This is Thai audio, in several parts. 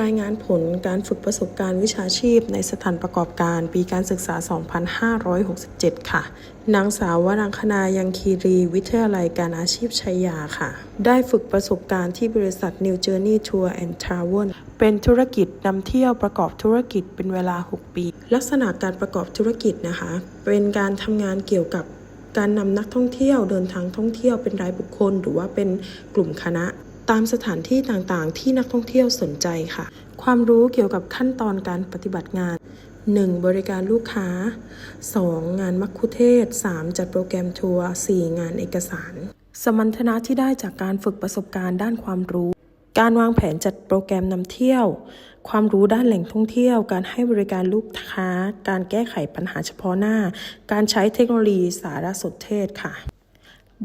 รายงานผลการฝึกประสบการณ์วิชาชีพ ในสถานประกอบการปีการศึกษา 2567 ค่ะ นางสาววรังคณายังคีรีวิทยาลัยการอาชีพชัยยาค่ะ ได้ฝึกประสบการณ์ที่บริษัท New Journey Tour and Travel เป็นธุรกิจนำเที่ยวประกอบธุรกิจเป็นเวลา 6 ปี ลักษณะการประกอบธุรกิจนะคะ เป็นการทำงานเกี่ยวกับการนำนักท่องเที่ยวเดินทางท่องเที่ยวเป็นรายบุคคล หรือว่าเป็นกลุ่มคณะ ตามสถานที่ต่างๆ ที่นักท่องเที่ยวสนใจค่ะ ความรู้เกี่ยวกับขั้นตอนการปฏิบัติงาน 1. บริการลูกค้า 2. งานมัคคุเทศ 3. จัดโปรแกรมทัวร์ 4. งานเอกสาร สมรรถนะที่ได้จากการฝึกประสบการณ์ด้านความรู้ การวางแผนจัดโปรแกรมนำเที่ยว ความรู้ด้านแหล่งท่องเที่ยว การให้บริการลูกค้า การแก้ไขปัญหาเฉพาะหน้า การใช้เทคโนโลยีสารสนเทศค่ะ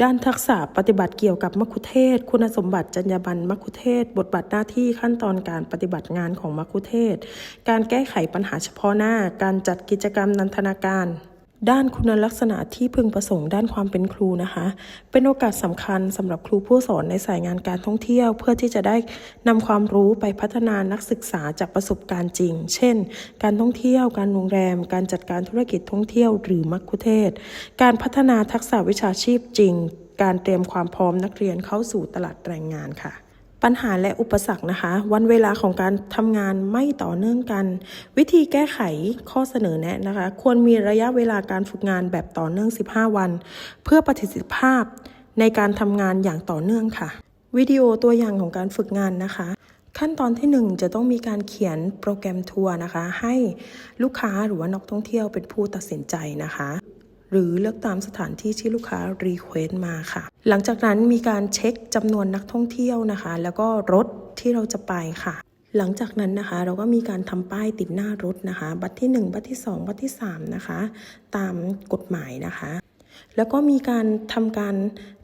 ด้านทักษะปฏิบัติเกี่ยวกับมัคคุเทศก์คุณสมบัติจรรยาบรรณมัคคุเทศก์บทบาทหน้าที่ขั้นตอนการปฏิบัติงานของมัคคุเทศก์การแก้ไขปัญหาเฉพาะหน้า การจัดกิจกรรมนันทนาการ ด้านคุณลักษณะที่พึงประสงค์ด้านความเป็นครูนะคะ เป็นโอกาสสำคัญสำหรับครูผู้สอนในสายงานการท่องเที่ยว เพื่อที่จะได้นำความรู้ไปพัฒนานักศึกษาจากประสบการณ์จริง เช่น การท่องเที่ยว การโรงแรม การจัดการธุรกิจท่องเที่ยวหรือมัคคุเทศ การพัฒนาทักษะวิชาชีพจริง การเตรียมความพร้อมนักเรียนเข้าสู่ตลาดแรงงานค่ะ ปัญหาและอุปสรรคนะคะ วันเวลาของการทำงานไม่ต่อเนื่องกัน วิธีแก้ไขข้อเสนอแนะนะคะ ควรมีระยะเวลาการฝึกงานแบบต่อเนื่อง 15 วัน เพื่อประสิทธิภาพในการทำงานอย่างต่อเนื่องค่ะ วิดีโอตัวอย่างของการฝึกงานนะคะขั้นตอนที่ 1 จะต้องมีการเขียนโปรแกรมทัวร์นะคะ ให้ลูกค้าหรือว่านักท่องเที่ยวเป็นผู้ตัดสินใจนะคะ หรือเลือกตามสถานที่ที่ลูกค้ารีเควสต์มาค่ะ หลังจากนั้นมีการเช็คจำนวนนักท่องเที่ยวนะคะ แล้วก็รถที่เราจะไปค่ะหลังจากนั้นนะคะเราก็มีการทำป้ายติดหน้ารถนะคะ บัตรที่ 1 บัตรที่ 2 บัตรที่ 3 นะคะ ตามกฎหมายนะคะ แล้วก็มีการทำการ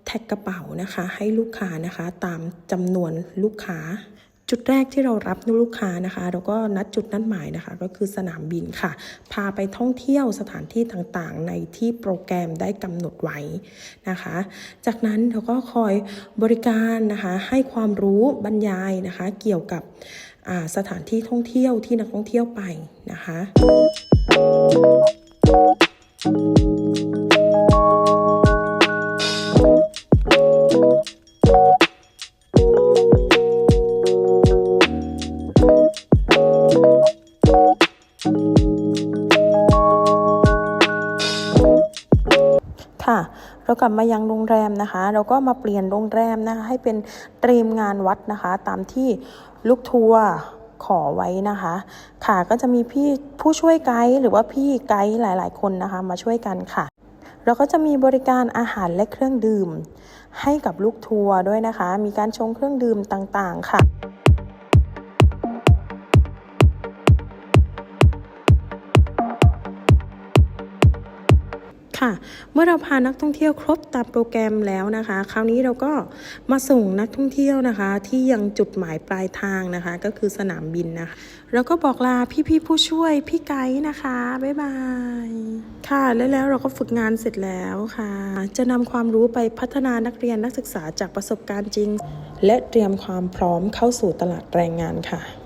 แท็กกระเป๋านะคะ ให้ลูกค้านะคะ ตามจำนวนลูกค้า จุดแรกที่เรารับลูกค้านะคะ เราก็นัดจุดนัดหมายนะคะ ก็คือสนามบินค่ะ พาไปท่องเที่ยวสถานที่ต่างๆ ในที่โปรแกรมได้กำหนดไว้นะคะ จากนั้นเราก็คอยบริการนะคะ ให้ความรู้บรรยายนะคะ เกี่ยวกับสถานที่ท่องเที่ยวที่นักท่องเที่ยวไปนะคะ ค่ะ เรากลับมายังโรงแรมนะคะ เราก็มาเปลี่ยนโรงแรมนะคะ ให้เป็นเตรียมงานวัดนะคะ ตามที่ลูกทัวร์ขอไว้นะคะ ค่ะก็จะมีพี่ผู้ช่วยไกด์หรือว่าพี่ไกด์หลาย ๆ คนนะคะ มาช่วยกันค่ะเราก็จะมีบริการอาหารและเครื่องดื่ม ให้กับลูกทัวร์ด้วยนะคะ มีการชงเครื่องดื่มต่างๆ ค่ะ ค่ะ เมื่อเราพานักท่องเที่ยวครบตามโปรแกรมแล้วนะคะ คราวนี้เราก็มาส่งนักท่องเที่ยวนะคะ ที่ยังจุดหมายปลายทางนะคะ ก็คือสนามบินนะคะเราก็บอกลาพี่ๆผู้ช่วยพี่ไกด์นะคะบ๊ายบายค่ะและแล้วเราก็ฝึกงานเสร็จแล้วค่ะ จะนำความรู้ไปพัฒนานักเรียนนักศึกษาจากประสบการณ์จริง และเตรียมความพร้อมเข้าสู่ตลาดแรงงานค่ะ